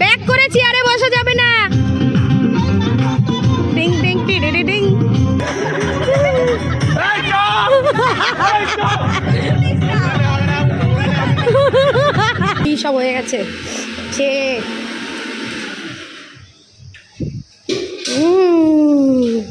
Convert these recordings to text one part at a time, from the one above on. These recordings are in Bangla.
ব্যাক করে চেয়ারে বসা যাবে না। ডিং ডিং টিডি ডিং কি সব হয়ে গেছে। উম,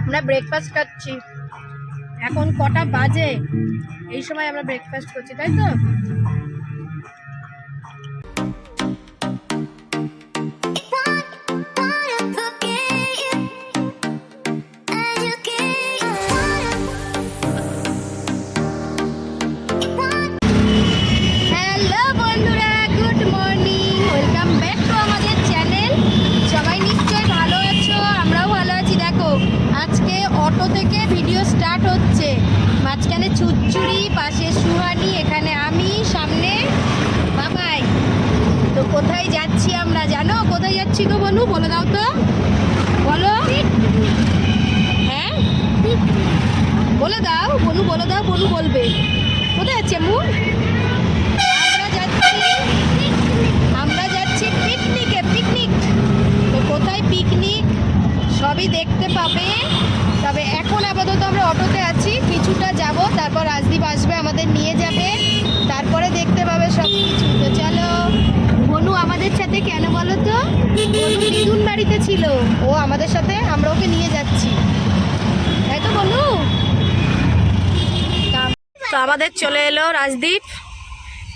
আমরা ব্রেকফাস্ট খাচ্ছি। এখন কটা বাজে? এই সময় আমরা ব্রেকফাস্ট করছি তাই তো? বনু বলে দাও বনু বলবে। কোথায় যাচ্ছে মু আমরা যাচ্ছি আমরা যাচ্ছি পিকনিকে পিকনিক তো কোথায় পিকনিক সবই দেখতে পাবে। তবে এখন আপাতত আমরা অটোতে আছি, কিছুটা যাব, তারপর রাজদীপ আসবে, আমাদের নিয়ে যাবে। তারপরে দেখতে পাবে সব কিছু তো চলো, বনু আমাদের সাথে কেন বলো তো? বনু মিথুন বাড়িতে ছিল। ও আমাদের সাথে, আমরা ওকে নিয়ে যাচ্ছি তাই তো বনু তো আমাদের চলে এলো রাজদীপ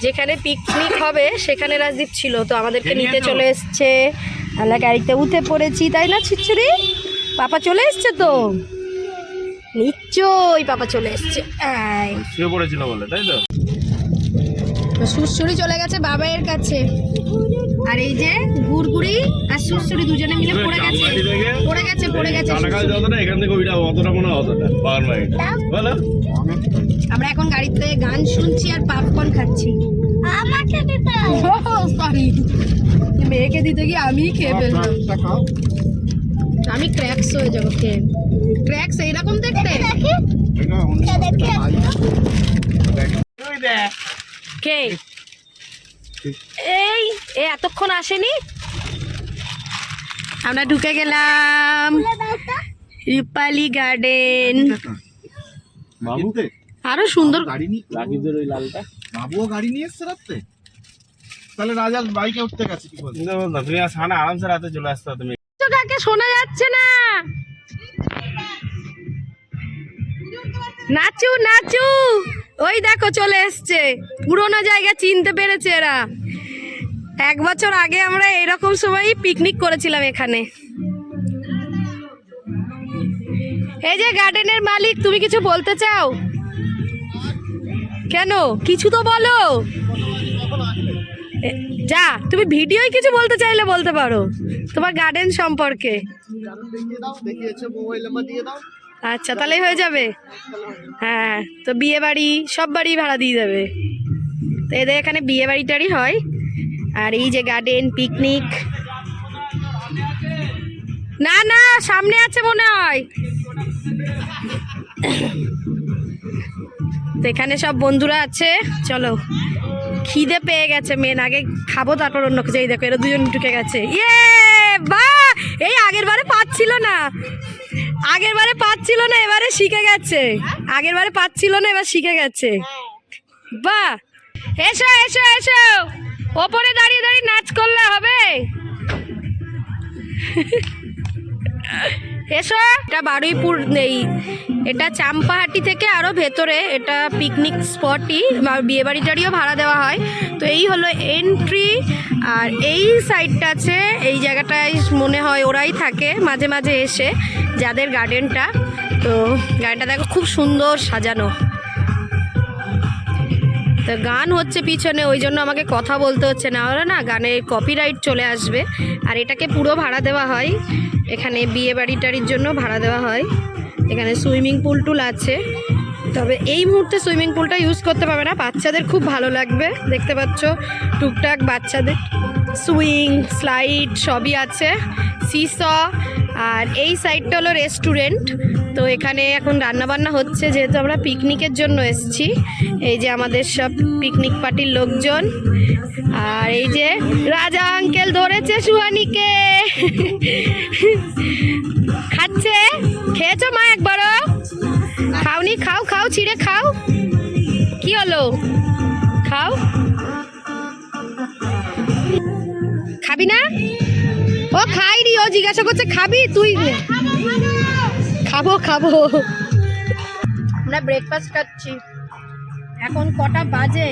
যেখানে পিকনিক হবে সেখানে রাজদীপ ছিল। তো আমাদেরকে নিতে চলে এসছে। আমরা গাড়িতে উঠে পড়েছি তাই না ছিচ্ছুরি পাপা চলে এসছে তো? নিশ্চয়ই পাপা চলে এসছে। শুয়ে পড়েছিল বলে তাই তো? সুরসুরি চলে গেছে বাবাইয়ের কাছে। আর এই যে গুড়গুড়ি আর সুরসুরি দুজনে মিলে পড়ে গেছে। পড়ে গেছে পড়ে গেছে এখান থেকে ওইটা অতটা মনে হয় অতটা বলো। আমরা এখন গাড়িতে গান শুনছি আর পপকর্ন খাচ্ছি। আমাকে দিতে। সরি মেয়েকে দিতে গিয়ে আমি খেয়ে ফেললাম। আমি ক্র্যাক্স হয়ে যাব খেয়ে। ক্র্যাক্স এইরকম দেখতে? কে? এই এ এতক্ষণ আসেনি? আমরা ঢুকে গেলাম। রূপালি গার্ডেন বাবুকে আরও সুন্দর গাড়ি নিয়ে রাকিবদের ওই লালটা? বাবুও গাড়ি নিয়ে এসছে রাত্রে? তাহলে রাজা বাইকে উঠতে গেছে কি তুমি সানা আরামসে রাতে চলে আসতে তুমি। তো কাকে শোনা যাচ্ছে না। নাচু নাচু। ওই দেখো চলে এসছে। পুরোনো জায়গা চিনতে পেরেছে এরা। এক বছর আগে আমরা এরকম সময়ই পিকনিক করেছিলাম এখানে। এই যে গার্ডেনের মালিক, তুমি কিছু বলতে চাও? কেন? কিছু তো বলো। যা, তুমি ভিডিওয় কিছু বলতে চাইলে বলতে পারো, তোমার গার্ডেন সম্পর্কে। আচ্ছা তাহলে হয়ে যাবে। হ্যাঁ তো বিয়ে বাড়ি, সব বাড়ি ভাড়া দিয়ে দেবে। তো এদের এখানে বিয়ে বাড়িটারই হয়। আর এই যে গার্ডেন পিকনিক না না, সামনে আছে মনে হয়। এখানে সব বন্ধুরা আছে। চলো। খিদে পেয়ে গেছে মেন আগে খাব, তারপর অন্য কিছু। দেখো, এরা দুজন ঢুকে গেছে। ইয়ে বা এই আগের বারে পাচ্ছিল না। আগের বারে পাচ্ছিল না, এবারে শিখে গেছে। আগের বারে পাচ্ছিল না, এবার শিখে গেছে। বাহ! এসো এসো এসো। ওপরে দাঁড়িয়ে দাঁড়িয়ে নাচ করলে হবে। এসো। এটা বারুইপুর, এই, এটা চাম্পাহাটি থেকে আরও ভেতরে। এটা পিকনিক স্পটই বিয়ে বাড়ি ভাড়া দেওয়া হয়। তো এই হলো এন্ট্রি আর এই সাইডটা আছে, এই জায়গাটায় মনে হয় ওরাই থাকে মাঝে মাঝে এসে, যাদের গার্ডেনটা তো গার্ডেনটা দেখো, খুব সুন্দর সাজানো। তো গান হচ্ছে পিছনে, ওই জন্য আমাকে কথা বলতে হচ্ছে না। হলে না গানে কপিরাইট চলে আসবে, আর এটাকে পুরো ভাড়া দেওয়া হয়। এখানে বিয়ে বাড়ি টাড়ির জন্য ভাড়া দেওয়া হয়। এখানে সুইমিং পুল টুল আছে। তবে এই মুহূর্তে সুইমিং পুলটা ইউজ করতে পারবে না। বাচ্চাদের খুব ভালো লাগবে, দেখতে পাচ্ছ। টুকটাক বাচ্চাদের সুইং, স্লাইড সবই আছে। সিস আর এই সাইডটা হলো রেস্টুরেন্ট তো এখানে এখন রান্নাবান্না হচ্ছে, যেহেতু আমরা পিকনিকের জন্য এসেছি। এই যে আমাদের সব পিকনিক পার্টির লোকজন। আর এই যে রাজা আঙ্কেল ধরেছে সুহানিকে খাচ্ছে? খেয়েছো মা একবারও? খাওনি? খাও খাও, ছিঁড়ে খাও। কি হলো? খাও। খাবি না? ও খাইনি, ও জিজ্ঞাসা করছে, খাবি? তুই। খাব খাব। আমরা ব্রেকফাস্ট খাচ্ছি। এখন কটা বাজে?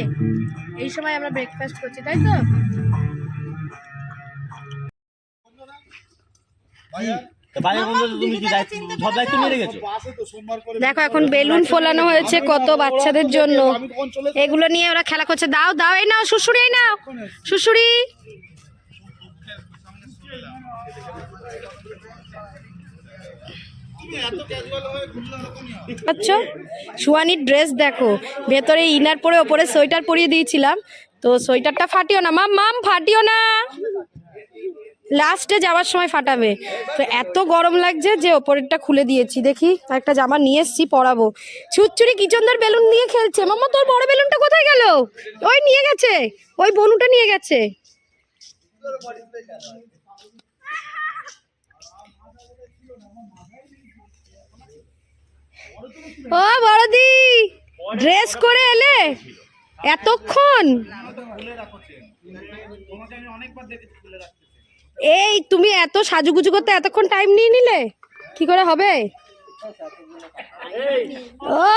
এই সময় আমরা ব্রেকফাস্ট করছি তাই তো? দেখো এখন বেলুন ফোলানো হয়েছে কত বাচ্চাদের জন্য। এগুলো নিয়ে ওরা খেলা করছে। দাও দাও এই নাও শুশুড়ি এই নাও। শুশুড়ি এত ক্যাজুয়াল হয়ে ঘুরলে এরকমই হয় আচ্ছা সুয়ানির ড্রেস দেখো। ভেতরে ইনার পরে ওপরে সোয়েটার পরিয়ে দিয়েছিলাম। তো সোয়েটারটা ফাটিও না। মাম মাম, ফাটিও না। লাস্টে যাওয়ার সময় ফাটাবে। তো এত গরম লাগছে যে ওপরেরটা খুলে দিয়েছি। দেখি একটা জামা নিয়ে এসছি, পরাবো। ছুচ্ছুরি কিচনদার বেলুন নিয়ে খেলছে। মাম্মা, তোর বড় বেলুনটা কোথায় গেল? ওই নিয়ে গেছে। ওই বনুটা নিয়ে গেছে। ও বড়দি ড্রেস করে এলে? এতক্ষণ? এই তুমি এত সাজুগুজু করতে এতক্ষণ টাইম নিয়ে নিলে? কি করে হবে? ও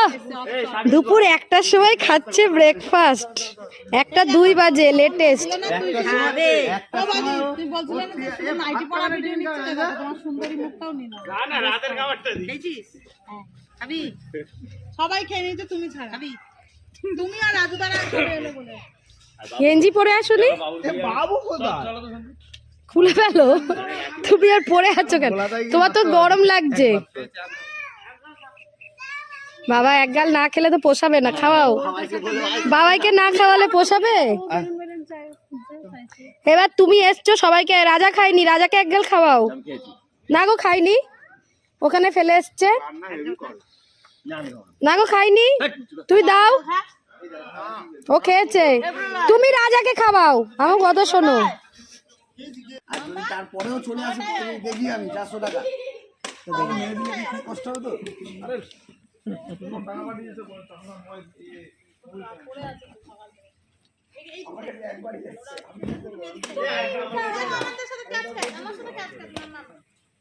দুপুর একটার সময় খাচ্ছে ব্রেকফাস্ট একটা দুই বাজে লেটেস্ট সুন্দরী মুখটাও খাবি সবাই খেয়ে নিয়েছে তুমি ছাড়া। খাবি তুমি আর রাজু দ্বারা করে এলো বলে। গেঞ্জি পরে আসুনি? বাবু কোথায়? খুলে ফেলো। তুমি আর পরে আছো কেন? তোমার তো গরম লাগছে। বাবা এক গাল না খেলে তো পোষাবে না খাওয়াও। বাবাইকে না খাওয়ালে পোষাবে? এবার তুমি এসছো সবাইকে রাজা খাইনি রাজাকে এক গাল খাওয়াও। না গো খাইনি? ওখানে ফেলে এসছে। না গো খাইনি? তুই দাও। ও খেয়েছে। তুমি রাজাকে খাওয়াও। আমার কথা শোনো। তারপরেও চলে আসে দেখি আমি চারশো টাকা। কষ্ট হবে তো আমাদের সাথে ক্যাচ খাই আমার সাথে ক্যাচ খাই মাম্মা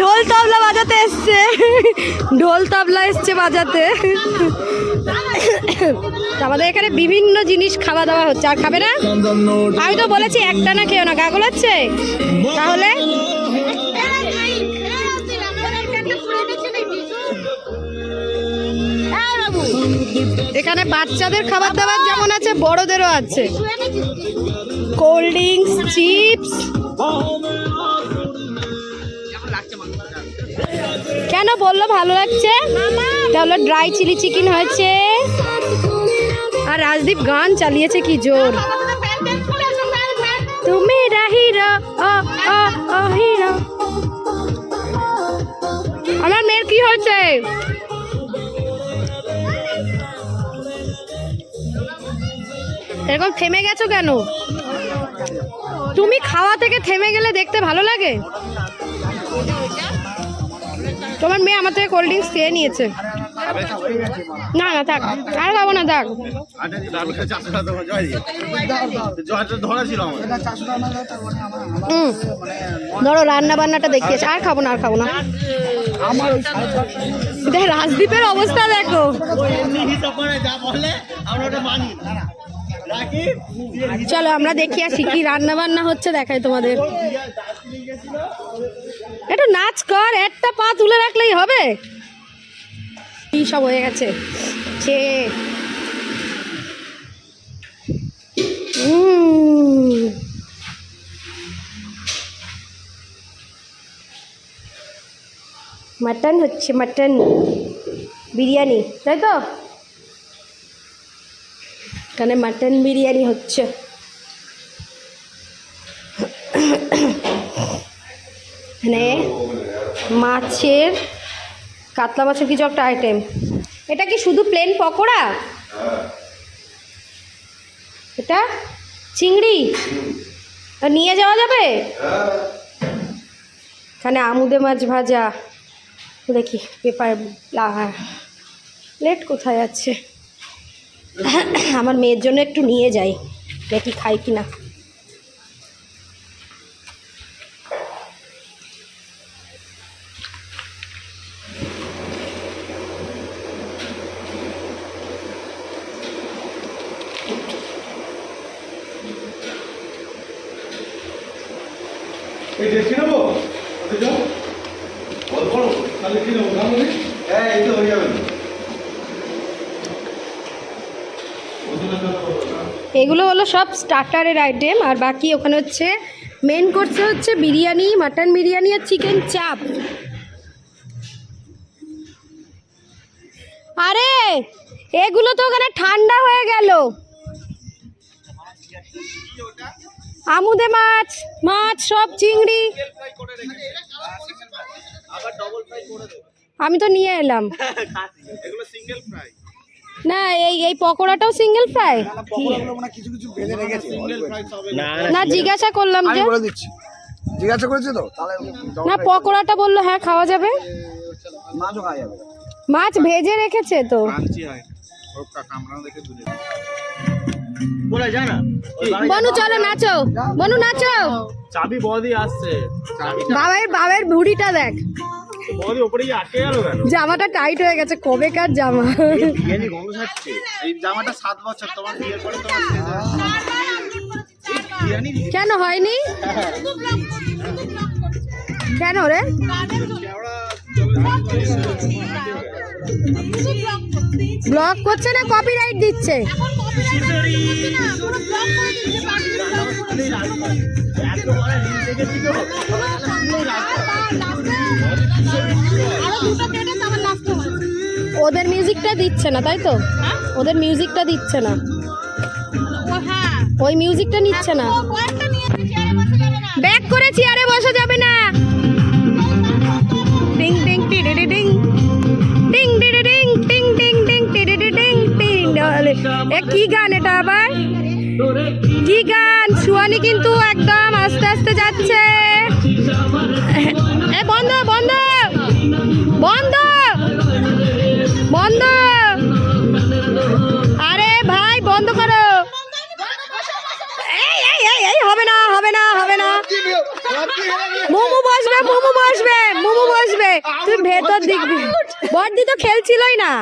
ঢোল তবলা বাজাতে এসছে। ঢোল তবলা এসছে বাজাতে। আমাদের এখানে বিভিন্ন জিনিস খাওয়া দাওয়া হচ্ছে। আর খাবে না? আমি তো বলেছি, একটা না খেও না। গা গোলাচ্ছে? তাহলে? এখানে বাচ্চাদের খাবার দাবার যেমন আছে, বড়দেরও আছে। কোল্ড ড্রিঙ্কস চিপস কেন বলল ভালো লাগছে? তাহলে ড্রাই চিলি চিকেন হয়েছে। আর রাজদীপ গান চালিয়েছে কি জোর? তুমি আমার মেয়ের কি হয়েছে? এরকম থেমে গেছো কেন? তুমি খাওয়া থেকে থেমে গেলে দেখতে ভালো লাগে? তোমার মেয়ে আমার থেকে কোল্ড ড্রিঙ্কস খেয়ে নিয়েছে। না না, থাক। আর খাব না, থাক। ধরা রান্না বান্নাটা দেখিয়েছ। আর খাব না, আর খাব না। দেখ রাজদীপের অবস্থা দেখো। চলো, আমরা দেখি আসি কি রান্না বান্না হচ্ছে দেখাই তোমাদের। একটু নাচ কর, একটা পা তুলে রাখলেই হবে। কি সব হয়ে গেছে? সে। মাটন হচ্ছে মাটন। বিরিয়ানি, তাই তো? এখানে মাটন বিরিয়ানি হচ্ছে। এখানে মাছের, কাতলা মাছের কিছু একটা আইটেম এটা কি শুধু প্লেন পকোড়া? এটা চিংড়ি? নিয়ে যাওয়া যাবে? এখানে আমুদে মাছ ভাজা। দেখি, পেপার প্লেট কোথায় আছে? আমার মেয়ের জন্য একটু নিয়ে যাই। দেখি খাই কি এই নেব? তাহলে নেব? হ্যাঁ এই তো হয়ে যাবে। এগুলো হলো সব স্টার্টারের আইটেম আর বাকি ওখানে হচ্ছে মেন কোর্সে হচ্ছে বিরিয়ানি মাটন বিরিয়ানি আর চিকেন চাপ আরে, এগুলো তো ওখানে ঠান্ডা হয়ে গেল। আমুদে মাছ মাছ, সব চিংড়ি। আমি তো নিয়ে এলাম। না, এই এই পকোড়াটাও সিঙ্গেল ফ্রাই না, জিজ্ঞাসা করলাম যে জিজ্ঞাসা তো না, পকোড়াটা বলল হ্যাঁ খাওয়া যাবে। মাছ ভেজে রেখেছে তো। বলে যায় না। বনু চলো নাচো। বনু নাচো। চাবি বদি আসছে। বাবার বাবার ভুড়িটা দেখ। বদি ওপরে আটকে গেল জামাটা টাইট হয়ে গেছে জামা। গন্ধ ছাড়ছে। এই জামাটা সাত বছর তোমার বিয়ের পরে তোমার কেন হয়নি? কেন রে? ব্লক করছে না কপিরাইট দিচ্ছে? ওদের মিউজিকটা দিচ্ছে না তাই তো? ওদের মিউজিকটা দিচ্ছে না। ওই মিউজিকটা নিচ্ছে না। ব্যাক করে চেয়ারে বসা যাবে না। কি গান এটা আবার? কি গান? সুয়ানি কিন্তু একদম আস্তে আস্তে যাচ্ছে। বন্ধ বন্ধ বন্ধ বন্ধ। আরে ভাই বন্ধ করো। এই এই এই এই হবে না হবে না হবে না। মোমো বসবে মোমো বসবে। তুই ভেতর দেখবি বড়দি তো খেলছিলই না।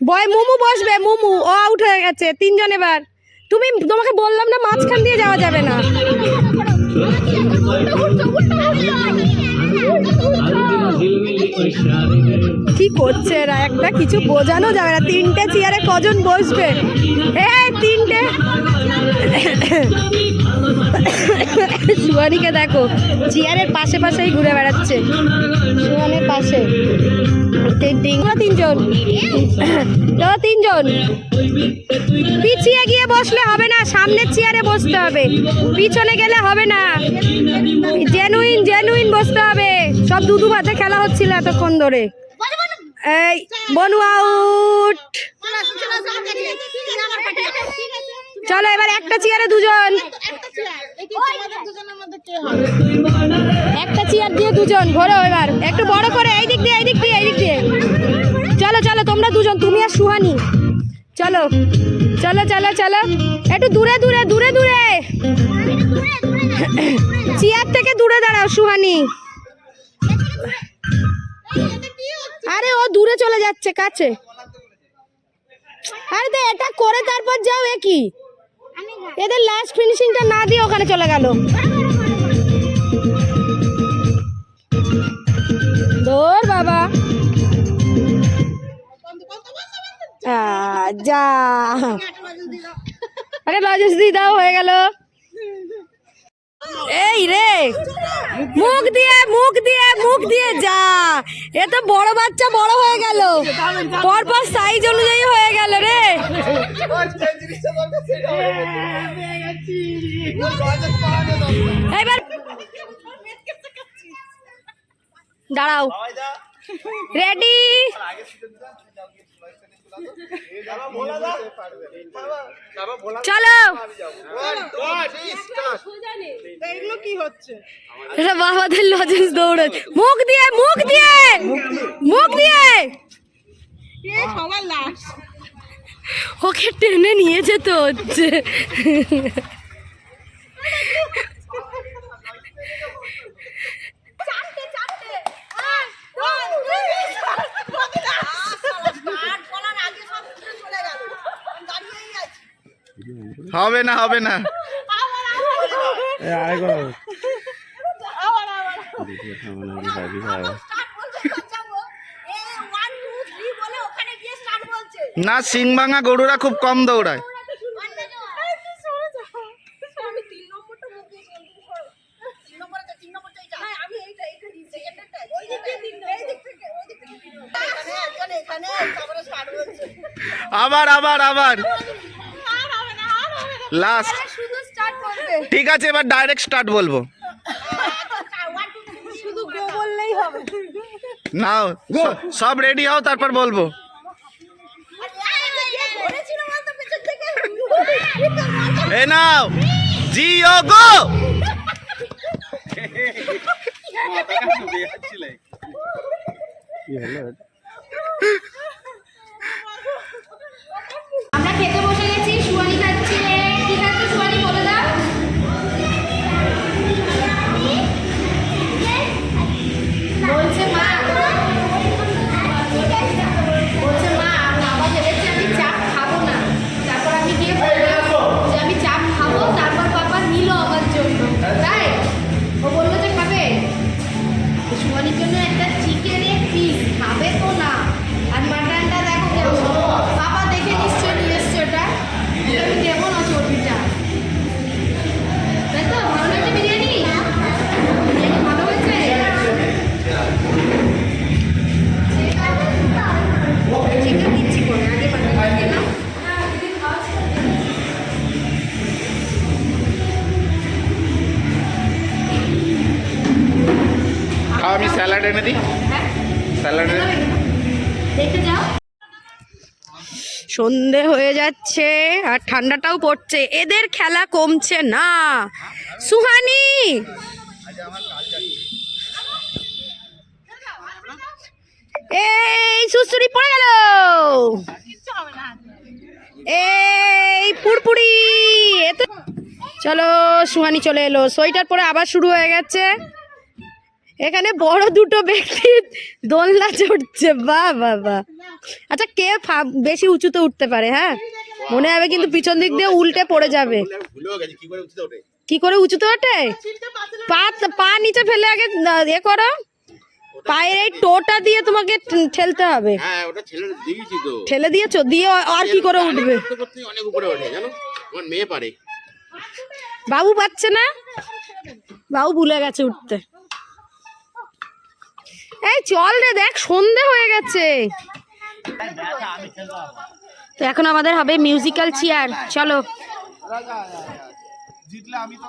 বয়, মোমো বসবে, মোমো। ও আউট হয়ে গেছে, তিনজন এবার। তুমি, তোমাকে বললাম না মাঝখান দিয়ে যাওয়া যাবে না। কি করছে এরা? একটা কিছু বোঝানো যাবে না। তিনটে চেয়ারে কজন বসবে? এ তিনটে। সুয়ানিকে দেখো চেয়ারের পাশে পাশেই ঘুরে বেড়াচ্ছে সুয়ানের পাশে তিন তিন তিনজন তিনজন পিছিয়ে গিয়ে বসলে হবে না সামনের চেয়ারে বসতে হবে পিছনে গেলে হবে না জেনুইন জেনুইন বসতে হবে সব দুদু ভাতে খেলা হচ্ছিল এতক্ষণ ধরে এই বনু আউট চলো এবার একটা চেয়ারে দুজন। একটা চেয়ার দিয়ে দুজন, ঘোরো এবার। একটু বড় করে, এই দিক দিয়ে, এই দিক দিয়ে, এই দিক দিয়ে। চলো চলো, তোমরা দুজন, তুমি আর সুহানি। চলো চলো চলো চলো। একটু দূরে দূরে দূরে দূরে। চেয়ার থেকে দূরে দাঁড়াও, সুহানি। আরে, ও দূরে চলে যাচ্ছে, কাছে। আরে এটা করে তারপর যাও, এ কি? এদের লাস্ট ফিনিশিংটা না দিয়ে ওখানে চলে গেল। দৌড় বাবা। যা। আরে লজেস দি, দাও, হয়ে গেল। এই রে মুখ দিয়ে মুখ দিয়ে মুখ দিয়ে যা। এ তো বড় বাচ্চা বড় হয়ে গেল। পরপর সাইজ অনুযায়ী হয়ে গেল রে। এবার দাঁড়াও। রেডি চলো। এটা বাবাদের লজেন্স দৌড়ে মুখ দিয়ে মুখ দিয়ে মুখ দিয়ে। ওকে টেনে নিয়ে যেতে হচ্ছে। চারটে চারটে আয়, one, two, three, স্টার্ট বলার আগে সব উঠে চলে গেল আমি দাঁড়িয়েই আছি হবে না হবে না আবার আবার আবার আবার স্টার্ট বলতে যাব এ ওয়ান টু থ্রি বলে ওখানে না হবে না। না সিংভাঙা গরুরা খুব কম দৌড়ায়। আবার আবার আবার আর হবে না আর হবে না লাস্ট শুধু স্টার্ট করবে। ঠিক আছে এবার ডাইরেক্ট স্টার্ট বলব। শুধু গো নাও সব রেডি হও তারপর বলব। এ নাও জিও গো! যাও সন্ধে হয়ে যাচ্ছে আর ঠান্ডাটাও পড়ছে। এদের খেলা কমছে না। সুহানি! এই সুসুরি পড়ে গেল। এই, পুরপুরি। চলো, সুহানি চলে এলো। সোয়েটার পরে আবার শুরু হয়ে গেছে। এখানে বড় দুটো ব্যক্তি দোলনা চড়ছে বাহ বাহ আচ্ছা কে বেশি উঁচুতে উঠতে পারে হ্যাঁ? মনে হবে কিন্তু পিছন দিক দিয়ে উল্টে পড়ে যাবে। কি করে উঁচুতে ওঠে? পা পা নিচে ফেলে আগে এ করো। পায়ের এই টোটা দিয়ে তোমাকে ঠেলতে হবে। হ্যাঁ ঠেলে দিয়েছ দিয়ে আর কি করে উঠবে? বাবু পাচ্ছে না? বাবু ভুলে গেছে উঠতে। এই চল রে দেখ সন্ধে হয়ে গেছে তো এখন আমাদের হবে মিউজিক্যাল চেয়ার চলো জিতলে আমি তো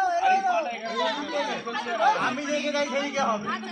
আমি দেখে যাই সেইদিকে হবে? আচ্ছা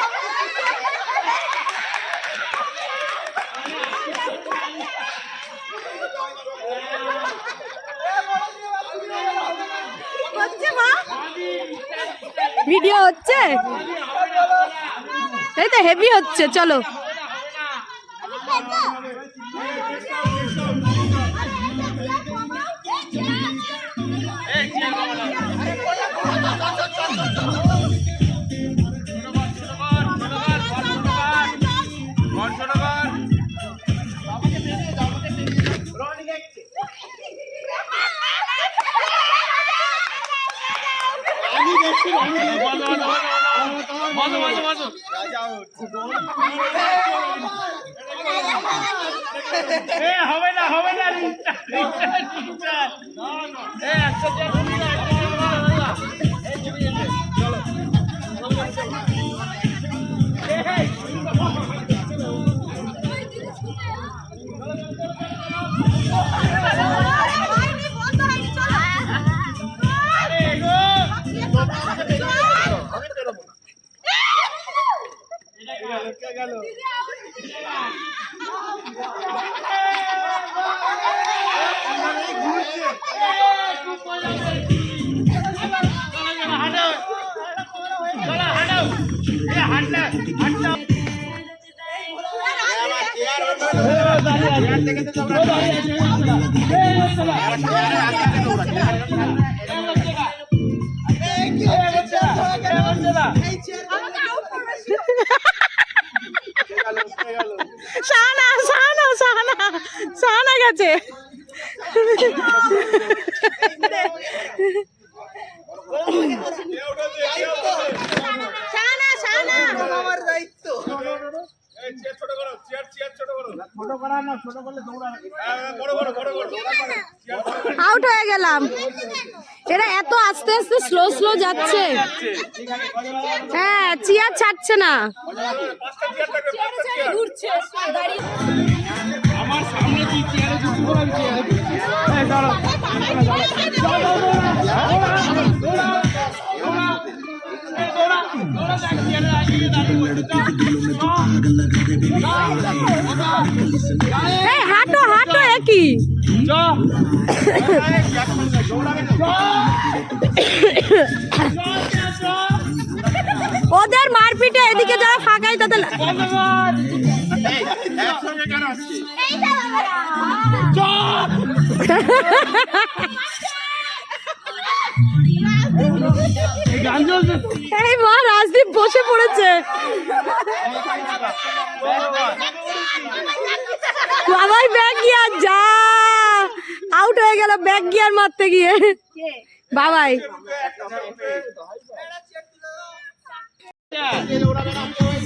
হচ্ছে? তাই তো হেভি হচ্ছে চলো। হবে না গেল সাহানা সাহানা সাহানা সাহানা গেছে। হ্যাঁ চেয়ার ছাড়ছে না। আমার সামনে কি চেয়ারে একই ওদের মারপিটে এদিকে যারা ফাঁকাই তাদের এই, মা রাজদীপ বসে পড়েছে। বাবাই ব্যাগ গিয়ার যা। আউট হয়ে গেল ব্যাগ গিয়ার মারতে গিয়ে। বাবাই।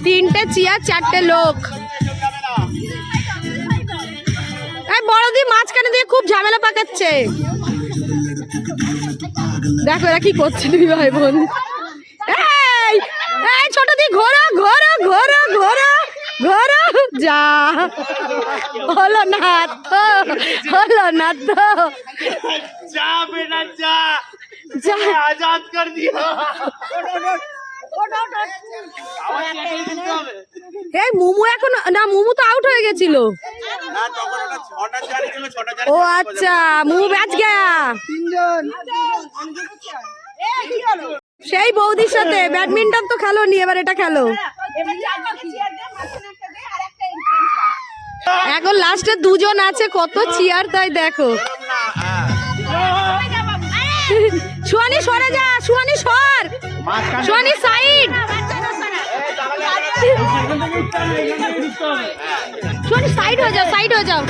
তিনটে চেয়ার চারটে লোক। বড়দি মাঝখানে দিয়ে খুব ঝামেলা পাকাচ্ছে। দেখো এরা কি করছে তুমি ভাই বোন। এই ছোট দি ঘোরা ঘোরা ঘোরা ঘোরা ঘোরা। যা হলো না তো হলো না তো। যা। বেটা যা আজাদ কর দিও। এই মুমু এখন, না, মুমু তো আউট হয়ে গেছিল। ও আচ্ছা মুমু ব্যাচ গয়া। সেই বৌদির সাথে, ব্যাডমিন্টন তো খেলো নি, এবার এটা খেলো। এখন লাস্টে দুজন আছে, কত চেয়ার তাই দেখো। হ্যাঁ। সুয়ানি সরে যা সুয়ানি সর। সুয়ানি সাইড। সুয়ানি সাইড হয়ে যাও সাইড হয়ে যাও।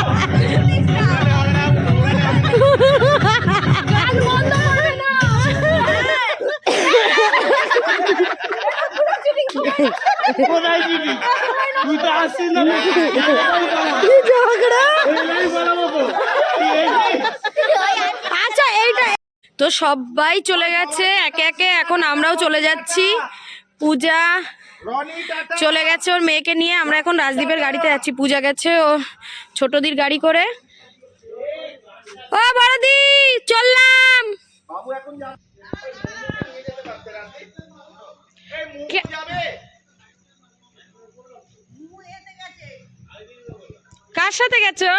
কোথায় দিবি তুই তো আসছিস না। কি ঝগড়া এই বাড়াবো তো আচ্ছা এইটা তো সবাই চলে গেছে একে একে এখন আমরাও চলে যাচ্ছি। পূজা চলে গেছে ওর মেয়েকে নিয়ে। আমরা এখন রাজদীপের গাড়িতে যাচ্ছি। পূজা গেছে ও ছোটদির গাড়ি করে। ও বড়দি চললাম। কে- কার সাথে গেছো?